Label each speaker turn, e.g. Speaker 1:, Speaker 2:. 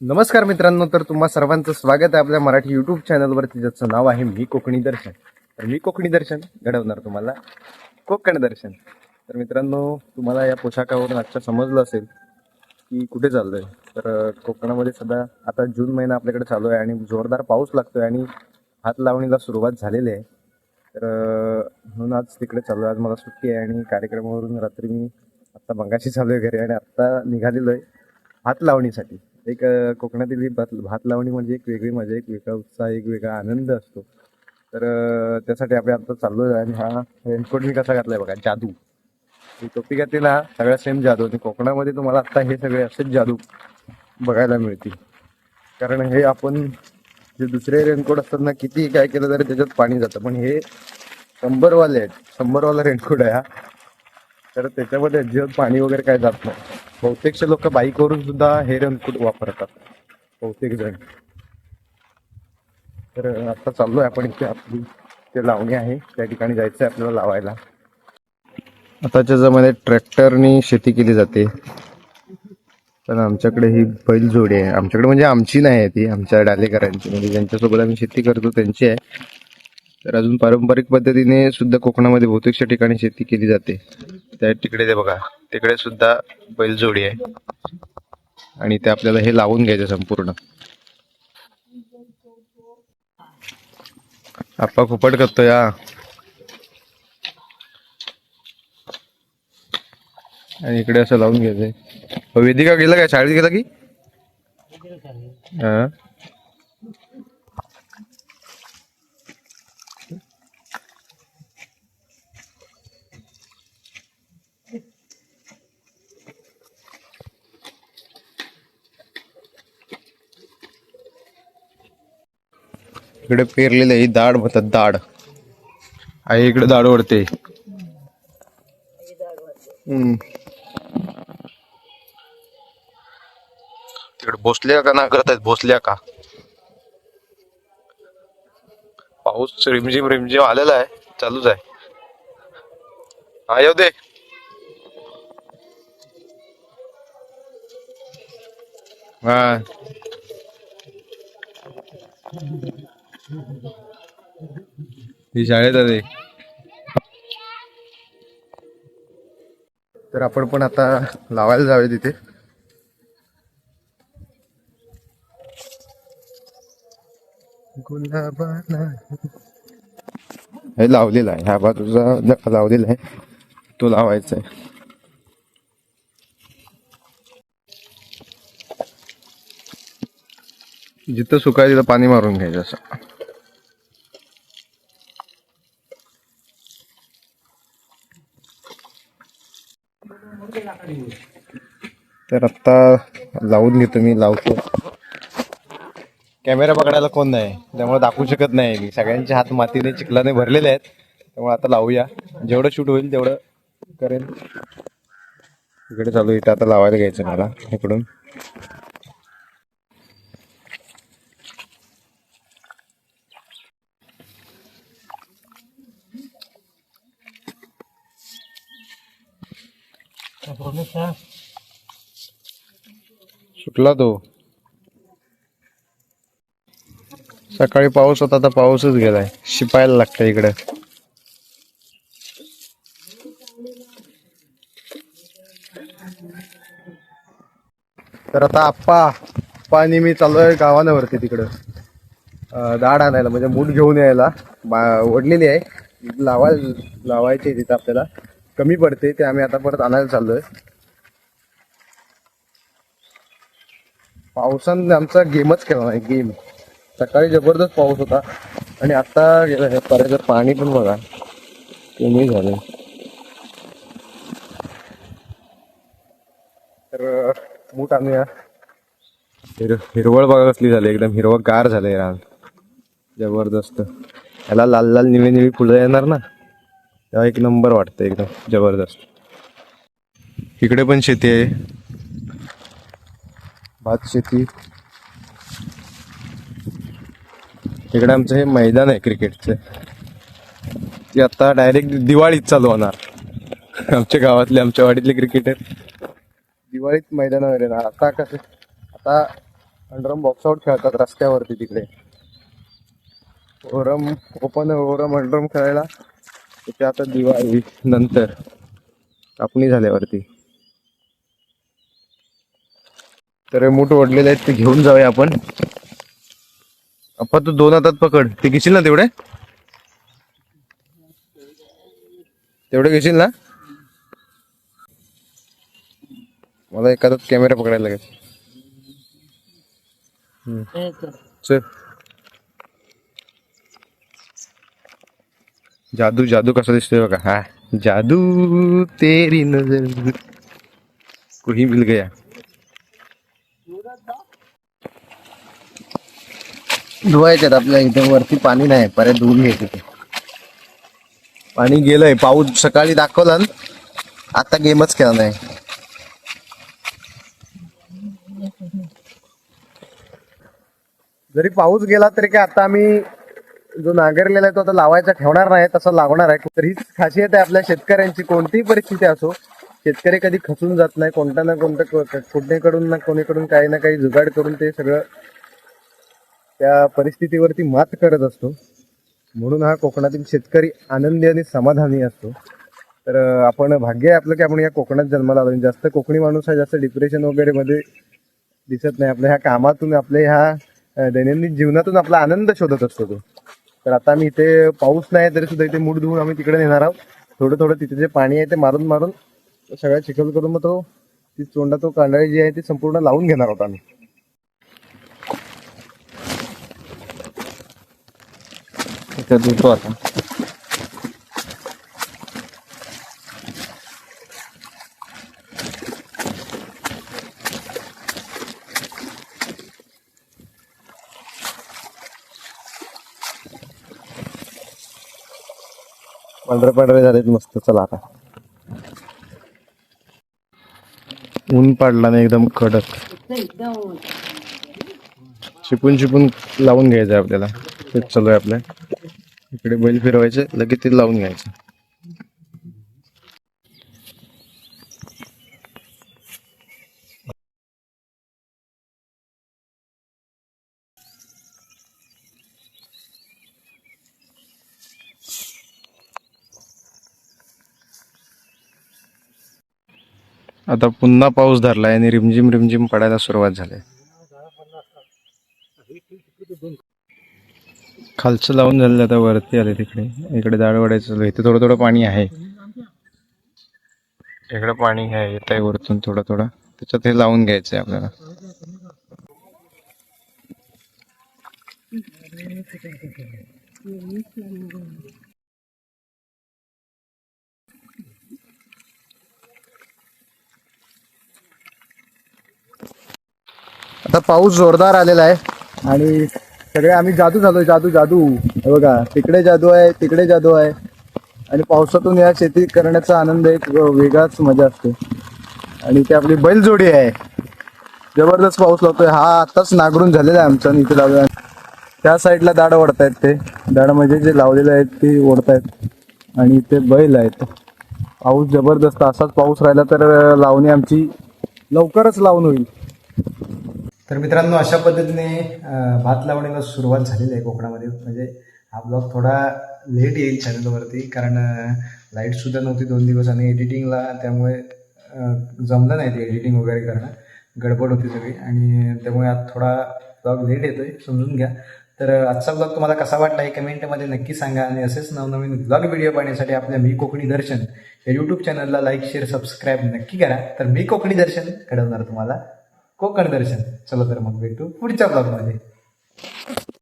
Speaker 1: नमस्कार मित्रांनो तर तुम्हा सर्वांचं स्वागत आहे आपल्या मराठी युट्यूब चॅनलवरती ज्याचं नाव आहे मी कोकणी दर्शन. तर मी कोकणी दर्शन घडवणार तुम्हाला. कोकण दर्शन. तर मित्रांनो तुम्हाला या पोशाखावरून आजच्या समजलं असेल की कुठे चाललोय. तर कोकणामध्ये सध्या आता जून महिना आपल्याकडे चालू आहे आणि जोरदार पाऊस लागतोय आणि हात लावणीला सुरुवात झालेली आहे. तर म्हणून आज तिकडे चालू आहे आज मला सुट्टी आहे आणि कार्यक्रमावरून रात्री मी आत्ता बंगाशी चालू आहे घरी आणि आत्ता निघालेलो आहे हात लावणीसाठी. एक कोकणातील ही भात भात लावणी म्हणजे एक वेगळी मजा एक वेगळा उत्साह एक वेगळा आनंद असतो. तर त्यासाठी आपण आता चाललो आहे आणि हा रेनकोट मी कसा घातलाय बघा जादू. टोपी घातली ना सगळ्या सेम जादू आणि कोकणामध्ये तुम्हाला आता हे सगळे असेच जादू बघायला मिळतील. कारण हे आपण जे दुसरे रेनकोट असतात ना किती काय केलं तरी त्याच्यात पाणी जातं. पण हे शंभरवाले आहेत. शंभरवाला रेनकोट आहे हा. तर त्याच्यामध्ये अजिबात पाणी वगैरे काय जात नाही. बहुतेकशे लोक बाईकवरून सुद्धा हे रनकूट वापरतात. बहुतेक जण. तर आता चाललो आहे आपण इथे. आपली ते लावणी आहे. त्या ठिकाणी जायचं आहे आपल्याला लावायला. आताच्या जमान्यात ट्रॅक्टरनी शेती केली जाते. पण आमच्याकडे ही बैलजोडी आहे. आमच्याकडे म्हणजे आमची नाही आहे ती. आमच्या डालेकरांची. म्हणजे ज्यांच्यासोबत आम्ही शेती करतो त्यांची आहे. तर अजून पारंपरिक पद्धतीने सुद्धा कोकणामध्ये बहुतेकशा ठिकाणी शेती केली जाते. त्या तिकडे ते बघा तिकडे सुद्धा बैलजोडी आहे. आणि ते आपल्याला हे लावून घ्यायचं संपूर्ण. आप्पा फुपट करतो या. आणि इकडे असं लावून घ्यायचंय. वेदिका गेला काय? शाळेत गेला की? हा. इकडे पेरलेलं आहे दाड म्हणतात दाड आहे इकडे दाड वरते हम्म. तिकडे भोसल्या का ना करत आहेत भोसल्या का? पाऊस रिमझिम रिमझिम आलेला आहे चालूच आहे. हा येऊ दे. हा. ही शाळेत आहे तर आपण पण आता लावायला जावे तिथे. गुलाबा हे लावलेला आहे. ह्या बाजूचा लावलेला आहे. तो लावायचा आहे. जिथं सुकाय तिथं पाणी मारून घ्यायचं असं. तर आत्ता लावून घेतो मी लावतो. कॅमेरा पकडायला कोण नाही त्यामुळे दाखवू शकत नाही मी. सगळ्यांचे हात मातीने चिखलाने भरलेले आहेत त्यामुळे आता लावूया. जेवढं शूट होईल तेवढं करेन. इकडे चालू आहे, इथं आता लावायला घ्यायचं मला इकडून. सुटला तो. सकाळी पाऊस होता आता पाऊसच गेलाय. शिपायला लागतं इकडे. तर आता आप्पा पाणी मी चाललोय गावानावरती तिकडं. दाड आणायला म्हणजे मूठ घेऊन यायला. ओढलेली आहे. लावाय लावायची तिथं आपल्याला. कमी पडते ते आम्ही आता परत आणायला चाललोय. पावसाने आमचा गेमच केला नाही गेम. सकाळी जबरदस्त पाऊस होता. आणि आता गेलं हे पर्यंत पाणी पण बघा कमी झालं. तर अं, मूठ आणूया हिर हिरवळ बघा कसली झाली एकदम हिरवळ गार झालंय रान. जबरदस्त. याला लाल लाल निवे निवी फुलं येणार ना? तेव्हा एक नंबर वाटतं एकदम जबरदस्त. इकडे पण शेती आहे. भात शेती. इकडे आमचं हे मैदान आहे क्रिकेटचं. ते आता डायरेक्ट दिवाळीत चालू होणार. आमच्या गावातले आमच्या वाडीतले क्रिकेटर दिवाळीत मैदानावर येणार आता कसं आता अंडरम बॉक्स आउट खेळतात रस्त्यावरती तिकडे. ओरम ओपन ओरम अंडरम खेळायला. ते आता दिवाळी नंतर. कापणी झाल्यावरती. तर मोठं ओढलेले आहेत ते घेऊन जाऊया आपण. अप्पा तू दोन हातात पकड. ते घेशील ना तेवढे? तेवढे घेशील ना? मला एखादा कॅमेरा पकडायला लागेल. चल. जादू जादू कसा दिसतोय बघा. हा. जादू तेरी नजर. कोही मिल गया. धुवायच्यात आपल्या इथे वरती पाणी नाही पर्यंत धुवून घ्यायचं ते पाणी गेलंय पाऊस सकाळी दाखवला आता गेमच केला नाही जरी पाऊस गेला तरी काय आता आम्ही जो नांगरलेला आहे तो आता लावायचा ठेवणार नाही तसं लावणार आहे. तर हीच खासियत आहे आपल्या शेतकऱ्यांची कोणतीही परिस्थिती असो शेतकरी कधी खचून जात नाही कोणता ना कोणतं कुठेकडून ना कोणीकडून काही ना काही जुगाड करून ते सगळं त्या परिस्थितीवरती मात करत असतो. म्हणून हा कोकणातील शेतकरी आनंदी आणि समाधानी असतो. तर आपण भाग्य आहे आपलं की आपण या कोकणात जन्माला आलो. जास्त कोकणी माणूस हा जास्त डिप्रेशन वगैरे मध्ये दिसत नाही. आपल्या ह्या कामातून आपल्या ह्या दैनंदिन जीवनातून आपला आनंद शोधत असतो तो. तर आता आम्ही इथे पाऊस नाही तरी सुद्धा इथे मूड धुवून आम्ही तिकडे नेणार आहोत. थोडं थोडं तिथे जे पाणी आहे ते मारून मारून सगळ्या चिखल करून मग तो ती तोंडा तो कांडाळी जी आहे ती संपूर्ण लावून घेणार आहोत आम्ही. इथे धुतो आता. पांढरे पांढरे झालेत मस्त चला आता. ऊन पडला नाही एकदम कडक शिपून शिपून लावून घ्यायचं आहे आपल्याला. तेच चालू आहे आपल्या इकडे बैल फिरवायचे लगेच ते लावून घ्यायचं. आता पुन्हा पाऊस धरलाय आणि रिमझिम रिमझिम पडायला सुरुवात झाली. खालचं लावून झालेलं आता वरती आले तिकडे. इकडे दाड वाढायचं चालू इथे थोडं थोडं पाणी आहे. इकडे पाणी आहे येत आहे वरतून थोडं थोडं. त्याच्यात हे लावून घ्यायचं आहे आपल्याला. आता पाऊस जोरदार आलेला आहे आणि सगळे आम्ही जादू झालो जादू जादू. हे बघा तिकडे जादू आहे तिकडे जादू आहे. आणि पावसातून या शेती करण्याचा आनंद एक वेगळाच मजा असते. आणि ती आपली बैलजोडी आहे. जबरदस्त पाऊस लावतोय. हा आताच नागरून झालेला आहे आमचा इथे लावला त्या साईडला दाड ओढतायत ते. दाड म्हणजे जे लावलेले आहेत ते ओढतायत. आणि इथे बैल आहेत. पाऊस जबरदस्त. असाच पाऊस राहिला तर लावणी आमची लवकरच लावून होईल. तर मित्रांनो अशा पद्धतीने भात लावणीला सुरुवात झालेली आहे कोकणामध्ये. म्हणजे हा ब्लॉग थोडा लेट येईल चॅनलवरती कारण लाइट सुद्धा नव्हती दोन दिवस आणि एडिटिंगला त्यामुळे जमलं नाही ते एडिटिंग वगैरे करणं. गडबड होती सगळी. आणि त्यामुळे आज थोडा ब्लॉग लेट येतोय समजून घ्या. तर आजचा ब्लॉग तुम्हाला कसा वाटला हे कमेंटमध्ये नक्की सांगा. आणि असेच नवनवीन ब्लॉग व्हिडिओ पाहण्यासाठी आपल्या मी कोकणी दर्शन या यूट्यूब चॅनलला लाईक शेअर सबस्क्राईब नक्की करा. तर मी कोकणी दर्शन घडवणार तुम्हाला. कोकण दर्शन. चला तर मग भेटू पुढच्या ब्लॉगमध्ये